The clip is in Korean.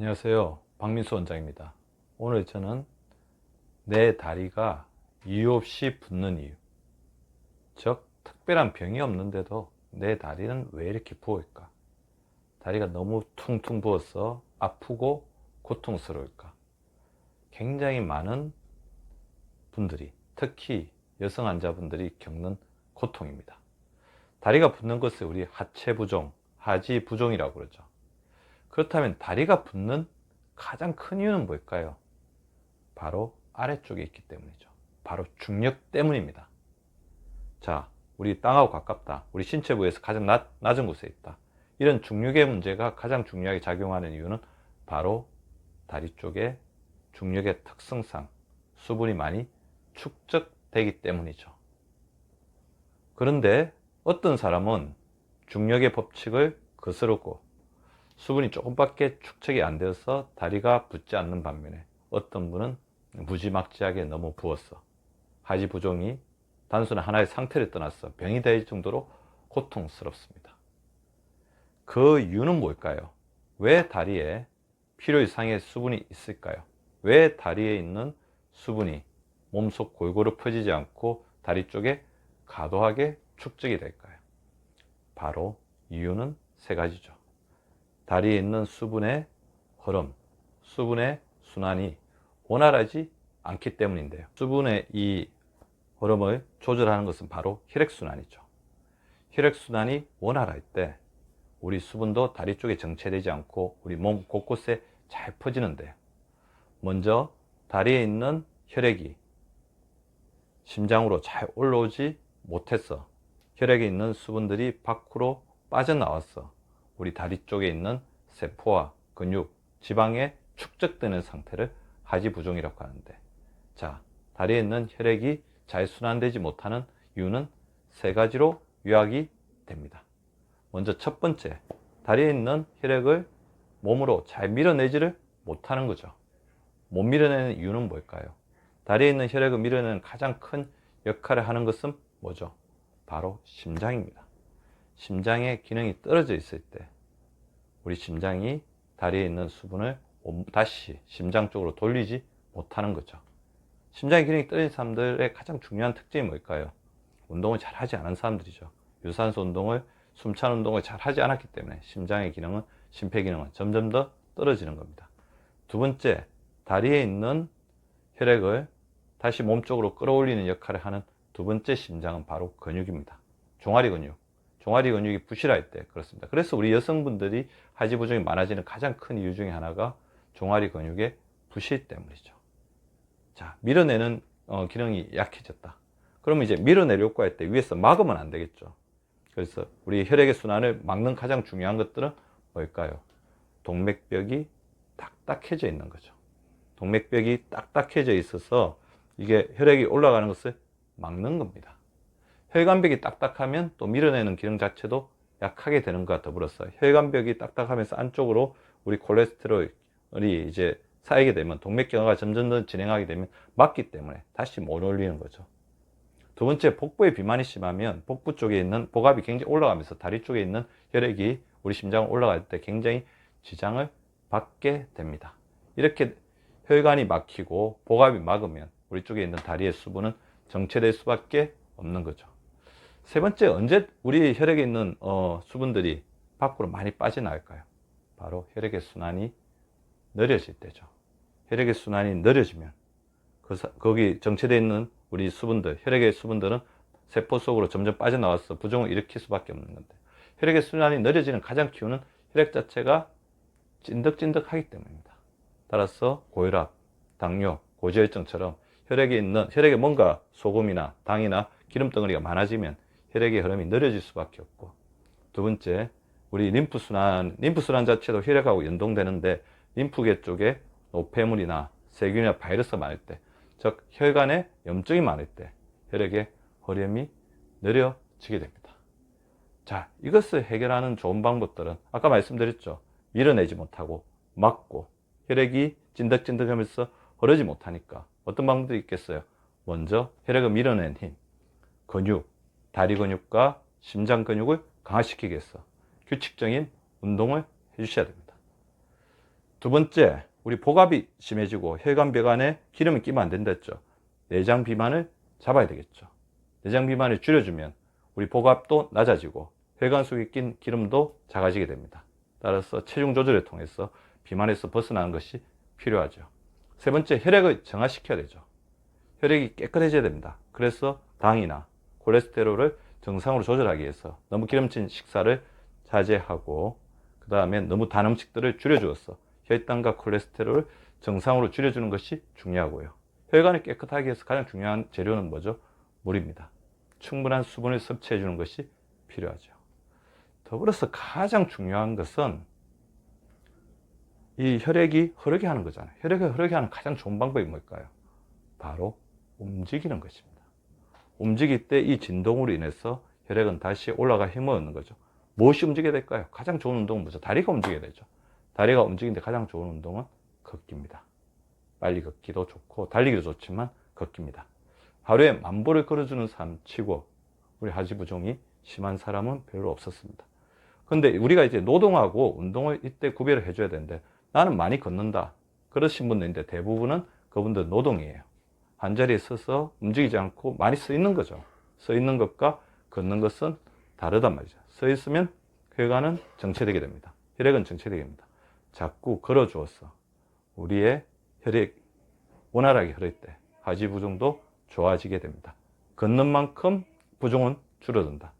안녕하세요. 박민수 원장입니다. 오늘 저는 내 다리가 이유 없이 붓는 이유. 즉, 특별한 병이 없는데도 내 다리는 왜 이렇게 부을까? 다리가 너무 퉁퉁 부어서 아프고 고통스러울까? 굉장히 많은 분들이, 특히 여성 환자분들이 겪는 고통입니다. 다리가 붓는 것을 우리 하체 부종, 하지 부종이라고 그러죠. 그렇다면 다리가 붓는 가장 큰 이유는 뭘까요? 바로 아래쪽에 있기 때문이죠. 바로 중력 때문입니다. 자, 우리 땅하고 가깝다. 우리 신체 부에서 가장 낮, 낮은 곳에 있다. 이런 중력의 문제가 가장 중요하게 작용하는 이유는 바로 다리 쪽에 중력의 특성상 수분이 많이 축적되기 때문이죠. 그런데 어떤 사람은 중력의 법칙을 거스르고 수분이 조금밖에 축적이 안 되어서 다리가 붓지 않는 반면에 어떤 분은 무지막지하게 너무 부었어. 하지 부종이 단순한 하나의 상태를 떠나서 병이 될 정도로 고통스럽습니다. 그 이유는 뭘까요? 왜 다리에 필요 이상의 수분이 있을까요? 왜 다리에 있는 수분이 몸속 골고루 퍼지지 않고 다리 쪽에 과도하게 축적이 될까요? 바로 이유는 세 가지죠. 다리에 있는 수분의 흐름, 수분의 순환이 원활하지 않기 때문인데요. 수분의 이 흐름을 조절하는 것은 바로 혈액순환이죠. 혈액순환이 원활할 때 우리 수분도 다리 쪽에 정체되지 않고 우리 몸 곳곳에 잘 퍼지는데요. 먼저 다리에 있는 혈액이 심장으로 잘 올라오지 못해서 혈액에 있는 수분들이 밖으로 빠져나와서 우리 다리 쪽에 있는 세포와 근육, 지방에 축적되는 상태를 하지부종이라고 하는데 자 다리에 있는 혈액이 잘 순환되지 못하는 이유는 세 가지로 요약이 됩니다. 먼저 첫 번째 다리에 있는 혈액을 몸으로 잘 밀어내지를 못하는 거죠. 못 밀어내는 이유는 뭘까요? 다리에 있는 혈액을 밀어내는 가장 큰 역할을 하는 것은 뭐죠? 바로 심장입니다. 심장의 기능이 떨어져 있을 때 우리 심장이 다리에 있는 수분을 다시 심장 쪽으로 돌리지 못하는 거죠. 심장의 기능이 떨어진 사람들의 가장 중요한 특징이 뭘까요? 운동을 잘 하지 않은 사람들이죠. 유산소 운동을, 숨찬 운동을 잘 하지 않았기 때문에 심장의 기능은, 심폐 기능은 점점 더 떨어지는 겁니다. 두 번째, 다리에 있는 혈액을 다시 몸 쪽으로 끌어올리는 역할을 하는 두 번째 심장은 바로 근육입니다. 종아리 근육. 종아리 근육이 부실할 때 그렇습니다. 그래서 우리 여성분들이 하지 부종이 많아지는 가장 큰 이유 중에 하나가 종아리 근육의 부실 때문이죠. 자, 밀어내는 어, 기능이 약해졌다. 그러면 이제 밀어내려고 할때 위에서 막으면 안 되겠죠. 그래서 우리 혈액의 순환을 막는 가장 중요한 것들은 뭘까요? 동맥벽이 딱딱해져 있는 거죠. 동맥벽이 딱딱해져 있어서 이게 혈액이 올라가는 것을 막는 겁니다. 혈관벽이 딱딱하면 또 밀어내는 기능 자체도 약하게 되는 것과 더불어서 혈관벽이 딱딱하면서 안쪽으로 우리 콜레스테롤이 이제 쌓이게 되면 동맥경화가 점점 더 진행하게 되면 막기 때문에 다시 못 올리는 거죠. 두 번째, 복부에 비만이 심하면 복부 쪽에 있는 복압이 굉장히 올라가면서 다리 쪽에 있는 혈액이 우리 심장 올라갈 때 굉장히 지장을 받게 됩니다. 이렇게 혈관이 막히고 복압이 막으면 우리 쪽에 있는 다리의 수분은 정체될 수밖에 없는 거죠. 세 번째, 언제 우리 혈액에 있는 어, 수분들이 밖으로 많이 빠져나갈까요? 바로 혈액의 순환이 느려질 때죠. 혈액의 순환이 느려지면 그 거기 정체되어 있는 우리 수분들, 혈액의 수분들은 세포 속으로 점점 빠져나와서 부종을 일으킬 수밖에 없는 건데 혈액의 순환이 느려지는 가장 큰 이유는 혈액 자체가 찐득찐득하기 때문입니다. 따라서 고혈압, 당뇨, 고지혈증처럼 혈액에 있는 혈액에 뭔가 소금이나 당이나 기름 덩어리가 많아지면 혈액의 흐름이 느려질 수밖에 없고 두 번째 우리 림프 순환 림프 순환 자체도 혈액하고 연동되는데 림프계 쪽에 노폐물이나 세균이나 바이러스가 많을 때, 즉 혈관에 염증이 많을 때 혈액의 흐름이 느려지게 됩니다. 자, 이것을 해결하는 좋은 방법들은 아까 말씀드렸죠. 밀어내지 못하고 막고 혈액이 찐득찐득하면서 흐르지 못하니까 어떤 방법이 있겠어요? 먼저 혈액을 밀어낸 힘, 근육, 다리 근육과 심장 근육을 강화시키기 위해서 규칙적인 운동을 해주셔야 됩니다. 두 번째, 우리 복압이 심해지고 혈관 배관에 기름이 끼면 안 된다 했죠. 내장 비만을 잡아야 되겠죠. 내장 비만을 줄여주면 우리 복압도 낮아지고 혈관 속에 낀 기름도 작아지게 됩니다. 따라서 체중 조절을 통해서 비만에서 벗어나는 것이 필요하죠. 세 번째, 혈액을 정화시켜야 되죠. 혈액이 깨끗해져야 됩니다. 그래서 당이나 콜레스테롤을 정상으로 조절하기 위해서 너무 기름진 식사를 자제하고 그 다음에 너무 단 음식들을 줄여주어서 혈당과 콜레스테롤을 정상으로 줄여주는 것이 중요하고요. 혈관을 깨끗하게 해서 가장 중요한 재료는 뭐죠? 물입니다. 충분한 수분을 섭취해 주는 것이 필요하죠. 더불어서 가장 중요한 것은 이 혈액이 흐르게 하는 거잖아요. 혈액이 흐르게 하는 가장 좋은 방법이 뭘까요? 바로 움직이는 것입니다. 움직일 때 이 진동으로 인해서 혈액은 다시 올라가 힘을 얻는 거죠. 무엇이 움직여야 될까요? 가장 좋은 운동은 뭐죠? 다리가 움직여야 되죠. 다리가 움직이는데 가장 좋은 운동은 걷기입니다. 빨리 걷기도 좋고 달리기도 좋지만 걷기입니다. 하루에 만 보를 걸어주는 사람 치고 우리 하지부종이 심한 사람은 별로 없었습니다. 근데 우리가 이제 노동하고 운동을 이때 구별을 해줘야 되는데 나는 많이 걷는다. 그러신 분들인데 대부분은 그분들 노동이에요. 한 자리에 서서 움직이지 않고 많이 서 있는 거죠. 서 있는 것과 걷는 것은 다르단 말이죠. 서 있으면 혈관은 정체되게 됩니다. 혈액은 정체되게 됩니다. 자꾸 걸어 주어서 우리의 혈액 원활하게 흐를 때 하지 부종도 좋아지게 됩니다. 걷는 만큼 부종은 줄어든다.